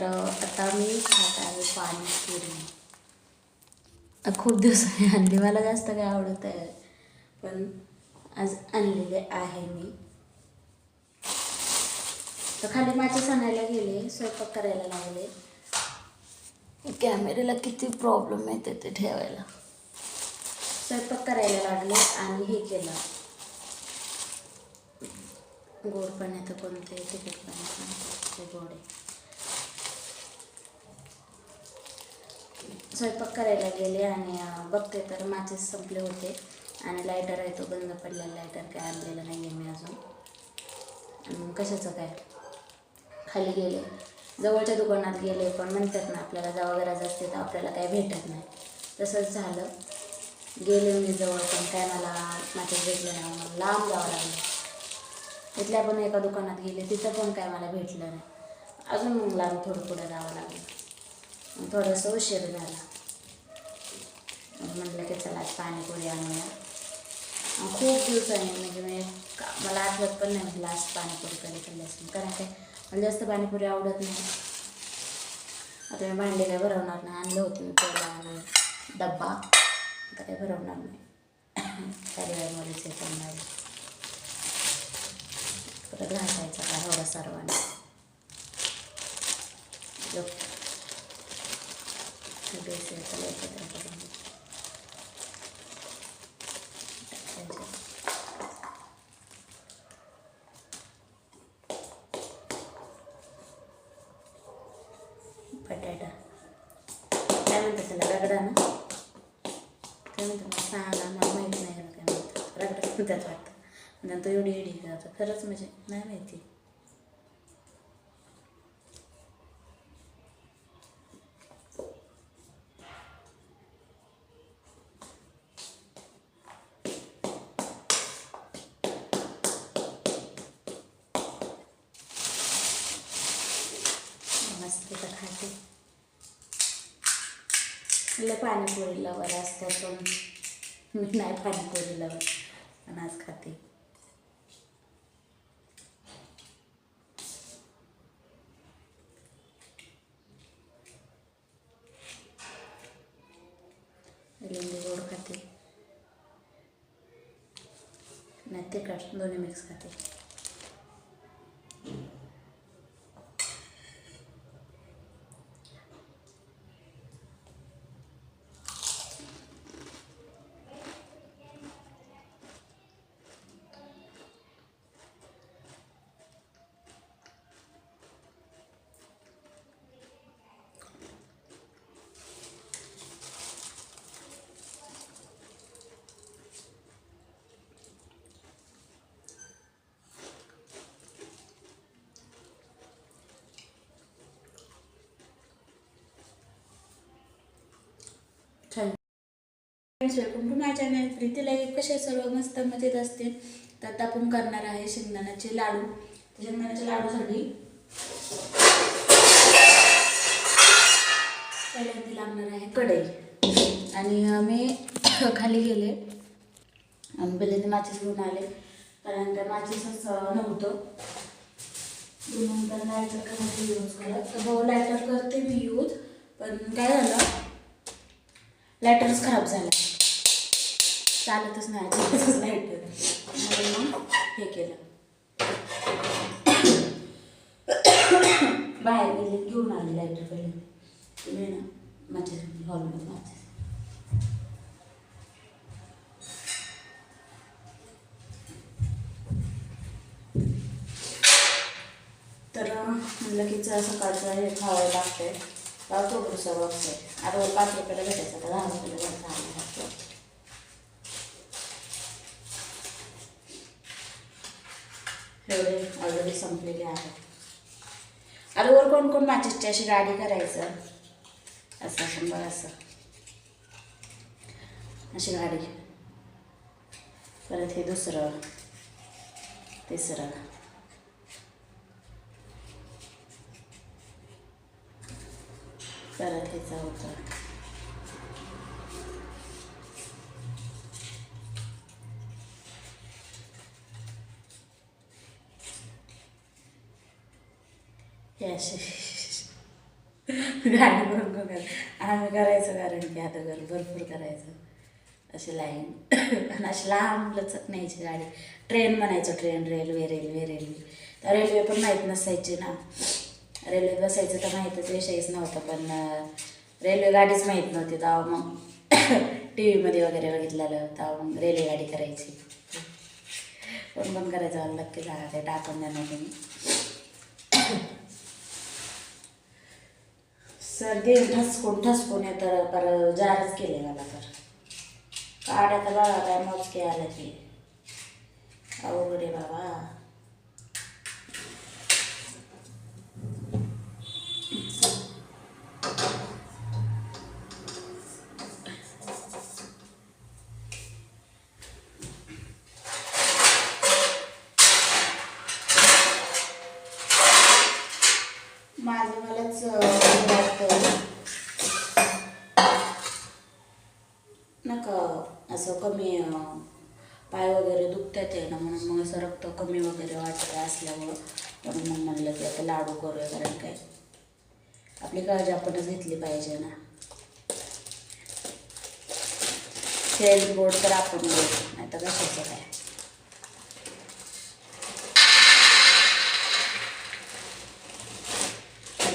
तर आता मी खात आहे पाणीपुरी खूप दिवसांनी आणली. मला जास्त काय आवडत आहे. पण आज आणलेले आहे मी. तर खाली माझ्या सणायला गेले स्वयंपाक करायला लागले. कॅमेऱ्याला किती प्रॉब्लेम येते ते ठेवायला. स्वयंपाक करायला लागले आणि हे केलं. गोड पाण्याचं कोणते तिखट पाण्याचं ते गोड आहे स्वयंपाक करायला गेले आणि बघते तर माचेस संपले होते. आणि लायटर आहे तो बंद पडलेला लायटर काय आणलेला नाही आहे मी अजून. आणि कशाचं काय? खाली गेले. जवळच्या दुकानात गेले पण म्हणतात ना आपल्याला जेव्हा गरज असते तर आपल्याला काय भेटत नाही. तसंच झालं. गेले मी जवळ पण काय मला माझ्या भेटलं नाही मला लांब जावं लागलं. इथल्या पण एका दुकानात गेले तिथं पण काय मला भेटलं नाही. अजून मग लांब थोडं पुढं जावं लागलं. थोडंसं उशीर झाला. म्हटलं की चला आज पाणीपुरी आणूया. खूप दिवसांनी म्हणजे मी का- मला आठवत पण नाही म्हटलं आज पाणीपुरी कधी खाल्ली असेल. कारण काय मला जास्त पाणीपुरी आवडत नाही. आता मी भांडे काय भरवणार नाही. आणलं होतं मी पहिला आणि डब्बा. आता काय भरवणार नाही. परिवारमध्येच हे करणार परत घासायचा का थोडा सर्वांना. बेस चला एकत्र करून घे. टाकायचं. बटाटा काय म्हणतात त्याला रगडा ना काय म्हणतात मला सांगा मला माहिती नाही याला काय म्हणतात रगडा म्हणतात वाटतं नंतर एवढी एवढी करतात खरंच म्हणजे नाही माहिती मस्त तर खाते लय पाणीपुरी लवर असतात पण मी नाही पाणीपुरी लवर पण आज खाते लिंबू गोड खाते नाही तिखट दोन्ही मिक्स खाते छान friends welcome to my channel Preeti life कसे सर्व मस्त मजेत असते. तर आता आपण करणार आहे शेंगदाण्याचे लाडू. शेंगदाण्याच्या लाडूसाठी पहिल्यांदा लागणार आहे कढई. आणि मी खाली गेले. पहिल्यांदा माचीस घेऊन आले. त्यानंतर माचीसच नव्हतं. नंतर लायटर करायचं यूज करत तर भाऊ लायटर करते मी यूज पण काय झालं? लायटरच खराब झाला. चालतच नाही अजिबातच म्हणून मग हे केलं. बाहेर गेले घेऊन आले लायटर पहिले. तुम्ही ना माझ्या हॉलमध्ये माझ्या तर म्हणलं की चला सकाळचं हे खावं लागतंय. लावतो पुढचं बघते आता पाच रुपयाला भेटायचं आता दहा रुपयाला भेटायचं. संपलेले आहेत. आता वर कोण कोण माचीसची अशी गाडी करायचं? असं शंभर असं. अशी गाडी परत हे दुसरं. तिसरं. परत हे चौथं. हे असे गाडी भरून आम्ही करायचं कारण की आता घर भरपूर करायचं. अशी लाईन. आणि अशी लांब लचक न्यायची गाडी. ट्रेन म्हणायचं ट्रेन रेल्वे रेल्वे रेल्वे. तर रेल्वे पण माहीत नसायची ना. रेल्वे बसायचं तर माहीतच विषयच नव्हता पण रेल्वे गाडीच माहीत नव्हती. तेव्हा मग टी व्हीमध्ये वगैरे बघितलेलं. तेव्हा मग रेल्वे गाडी करायची. पण पण करायचं. मला नक्की जागा ते टाकून देणार तुम्ही. सर्दी ठसकून ठसकून तर पर जारच केले मला तर. काढ्या तर बघा काय मोजके आलं की अवघड आहे बाबा माझं मलाच अं, वाटतं असं कमी पाय वगैरे दुखतात आहे ना म्हणून मग असं रक्त कमी वगैरे वाटत असल्यामुळं म्हणून मग म्हणलं की आता लाडू करूया कारण काय? आपली काळजी आपणच घेतली पाहिजे ना. हेल्थ बोर्ड तर आपण घेऊ नाही तर कशाचं काय?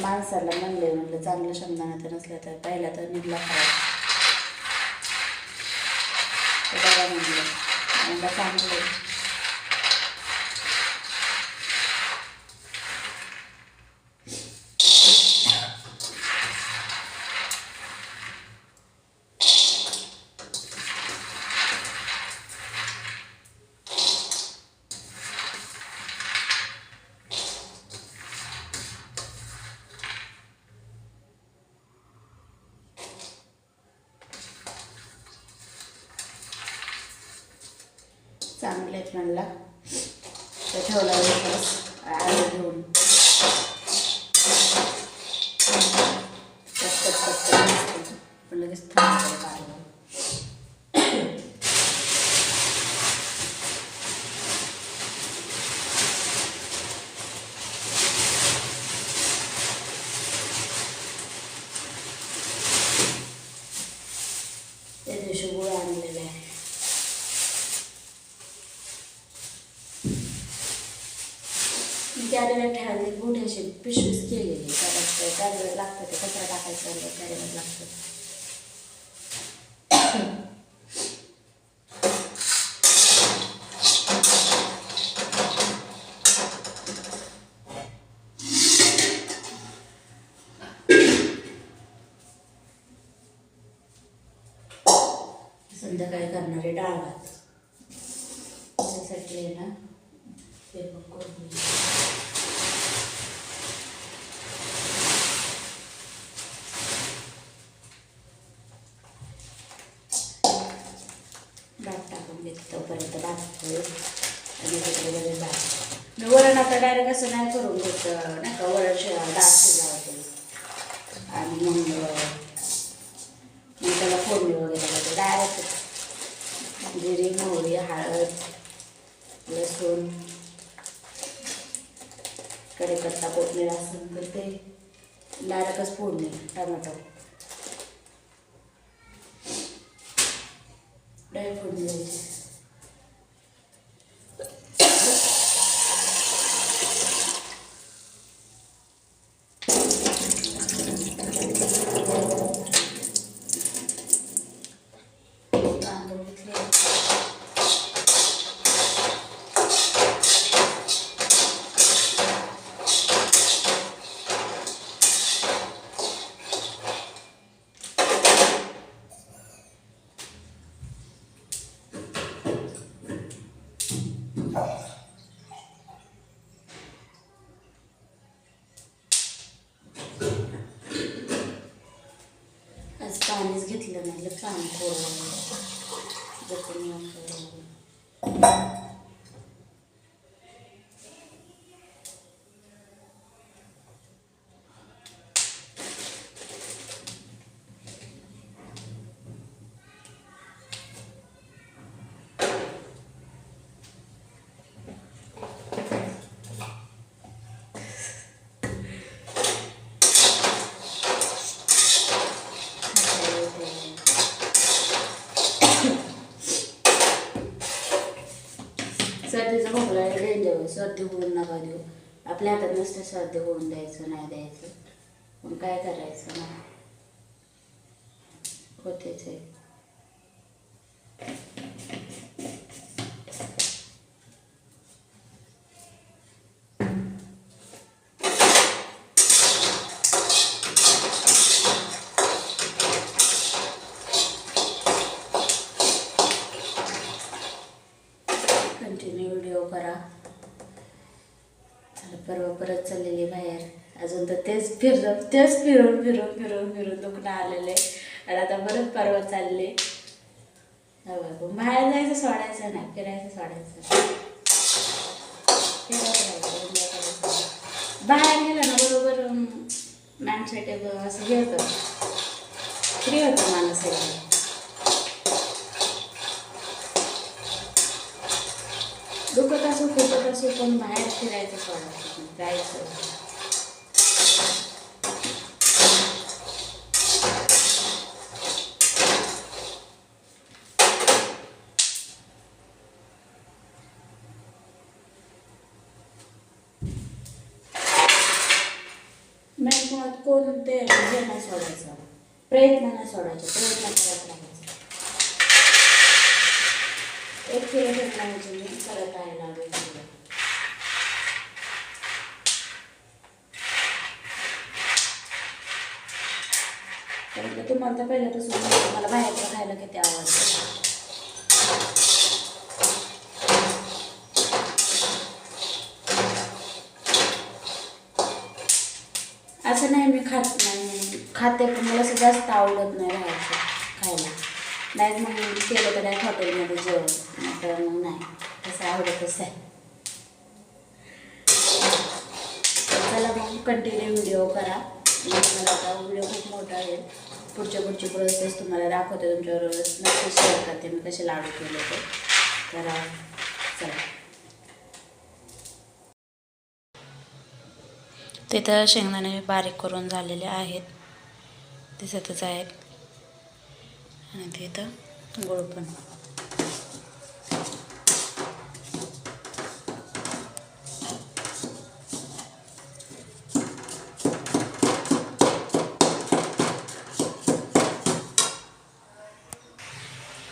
माणसाला म्हणले म्हणलं चांगलं शेंगदाणा तर नसलं तर पहिला तर निघला खावा तर बघा चांगलं Thank you. म्हणजे डाळ भात त्यासाठी आहे ना ते पण करून भात टाकून घेते तोपर्यंत भात आणि तिकडे म्हणजे भात. मी वरण आता डायरेक्ट असं नाही करून घेत नाही का? वरण शि डाळ शिजावते आणि मग मग कढीपत्ता कोथमीर असेल तर ते डायरेक्टच फोडणी टमाटो डायरेक्ट फोडणी द्यायची तांदूळ घेतले आज पाणीच घेतलं नाही लय श्राद्ध होऊन नका देऊ. आपल्या हातात नसतं श्राद्ध होऊन द्यायचं नाही द्यायचं. पण काय करायचं? ना होतेच आहे कंटिन्यू व्हिडिओ करा चला परवा परत चाललेली बाहेर. अजून तर तेच फिरत तेच फिरून फिरून फिरून फिरून दुखणं आलेले. आणि आता परत परवा चालले. बाहेर जायचं सोडायचं नाही. फिरायचं सोडायचं बाहेर गेलं ना बरोबर माइंडसेट असं हे होतं. फ्री होतं माणूस असे पण बाहेर फिरायचं पण. जायचं. नाही मुळात कोणते हे नाही सोडायचं. प्रयत्न नाही सोडायचे प्रयत्न करत राहायचं. एक किलो घेतला म्हणजे मी परत आहे लागेल किलो कारण की तुम्हाला तर पहिल्यापासून मला बाहेरचं खायला किती आवडतं. असं नाही मी खात नाही खाते पण मला असं जास्त आवडत नाही बाहेरचं खायला. नाही मग केलं तर नाही हॉटेलमध्ये जेवण तर मग नाही. तसं आवडतच आहे चला मग कंटिन्यू व्हिडिओ करा. म्हणजे मला आता व्हिडिओ खूप मोठा आहे. पुढच्या पुढची प्रोसेस तुम्हाला दाखवते तुमच्याबरोबर नक्की शेअर करते मी कसे लाडू केले ते. तर चला. तिथं शेंगदाणे बारीक करून झालेले आहेत. दिसतच आहेत. आणि तिथं गोड पण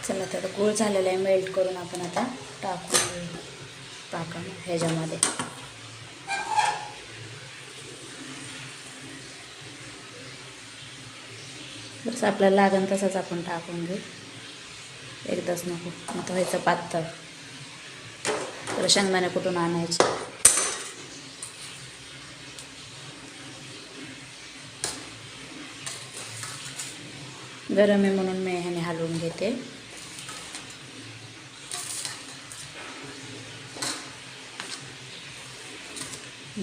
चला तर गूळ झालेला आहे मेल्ट करून आपण आता टाकून घेऊ. पाका ह्याच्यामध्ये. बस आपल्याला लागेल तसंच आपण टाकून घेऊ. एकदाच नको मग व्हायचं पातळ. तर शेंगदाणे कुठून आणायचे? गरम आहे म्हणून मी ह्याने हलवून घेते.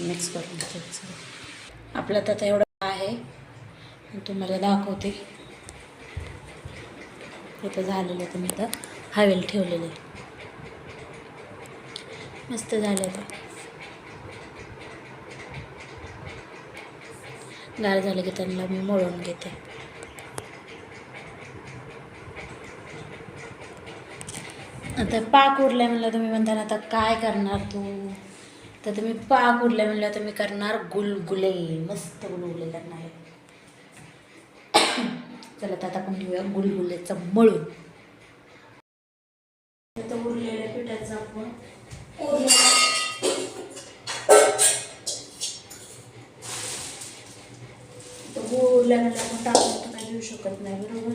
मिक्स करून घ्यायचं आपलं तर आता एवढं आहे. मी तुम्हाला दाखवते. इथं झालेलं तर मी तर हवेल ठेवलेलं आहे. मस्त झालं तर गार झालं की त्यांना मी मळून घेते. आता पाक उरलाय म्हणलं तुम्ही म्हणताना आता काय करणार तू? तर तुम्ही पाक उरले म्हणलं तर मी करणार गुलगुले मस्त गुलगुले करणार. आहे चला तर आता आपण घेऊया गुलगुलेचं मळून. तर उरलेल्या पिठाचं आपण तर उरल्यानंतर आपण टाकून तर काही घेऊ शकत नाही बरोबर?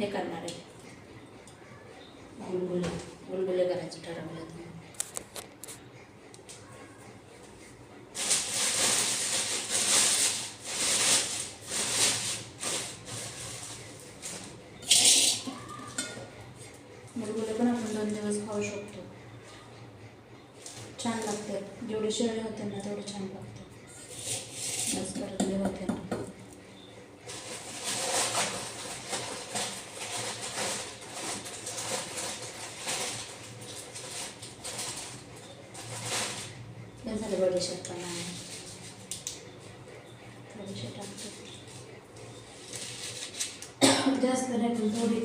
हे करणार आहे. गुलगुले गुलगुले करायचं ठरवलं तुम्ही गुलगुले पण आपण दोन दिवस खाऊ शकतो छान लागते जेवढे शिळे होते ना तेवढे छान लागते बस करतले होते ना हे झालं बडीशेप पण आहे. थोडीशी टाकतो जास्त नाही पण थोडी.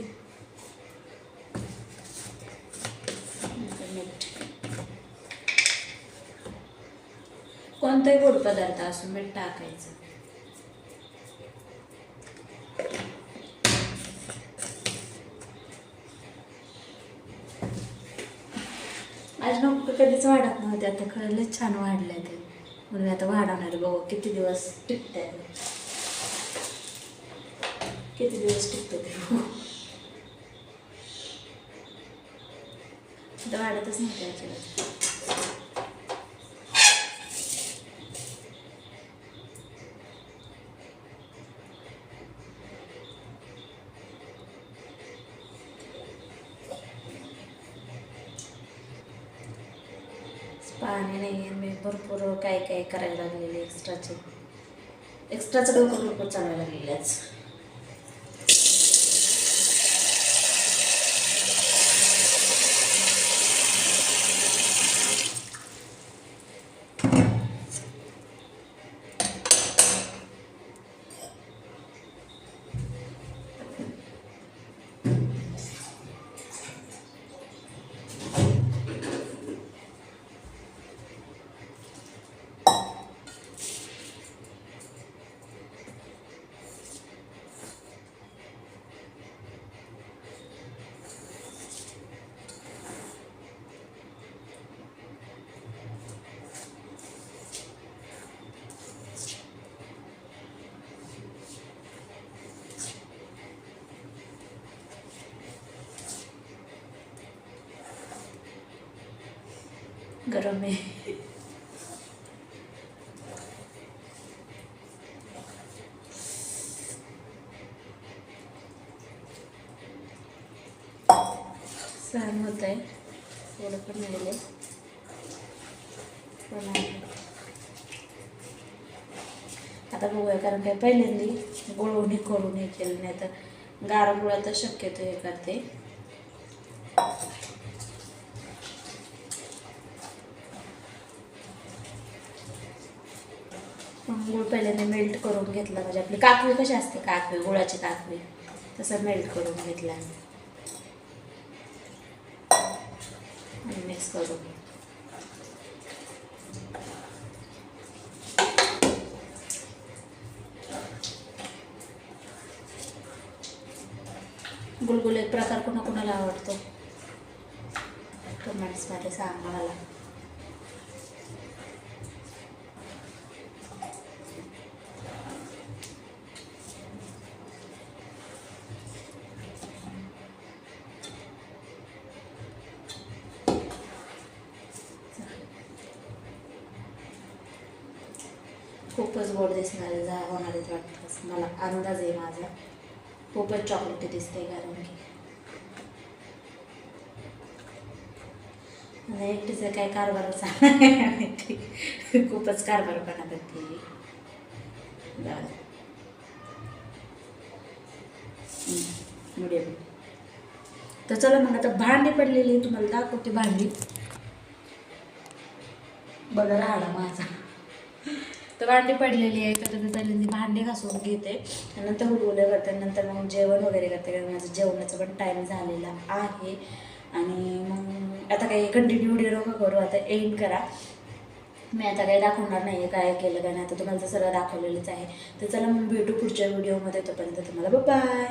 मीठ कोणताही गोड पदार्थ असून मीठ टाकायचं आज नको कधीच आता खरंच छान वाढलंय ते. म्हणून आता वाढवणार बघू किती दिवस टिकत किती दिवस टिकतं ते आता वाढतच नाही त्याच्यावर पाणी नाही आहे मी भरपूर काय काय करायला लागलेले? एक्स्ट्राचे एक्स्ट्राचं डोकं भरपूर चालायला लागलेलंच गरम आहे सहन होत आहे. थोडं पण मिळेल पण आता बघूया कारण काय पहिल्यांदा गुळवणी करून हे केलं नाही तर गारा तर शक्यतो हे करते. गुळ पहिल्यांदा मेल्ट करून घेतला म्हणजे आपली काकवी कशी असते काकवी गुळाची काकवी तसं मेल्ट करून घेतला आणि मिक्स करून. गुलगुले प्रकार कोणाकोणाला आवडतो? कमेंट्समध्ये सांगा मला. दिसणारे जा होणार आहेत वाटतं मला अंदाज आहे माझा. खूपच चॉकलेट दिसते कारण की. मला एकटीचा काय कारभार माहिती? खूपच कारभारपणा करते मिडियम तर चला मग आता भांडी पडलेली तुम्हाला दाखवते भांडी. बघा राहणार माझा. तर भांडी पडलेली आहे तर मी पहिल्यांदा भांडी घासून घेते. आणि नंतर उडवलं करते नंतर मग जेवण वगैरे करते कारण माझं जेवणाचं पण टाईम झालेला आहे. आणि मग आता काही कंटिन्यू व्हिडिओ करू आता एंड करा. मी आता काही दाखवणार नाही आहे काय केलं काय नाही आता तुम्हाला सगळं दाखवलेलंच आहे. तर चला मग भेटू पुढच्या व्हिडिओमध्ये तोपर्यंत तुम्हाला बाय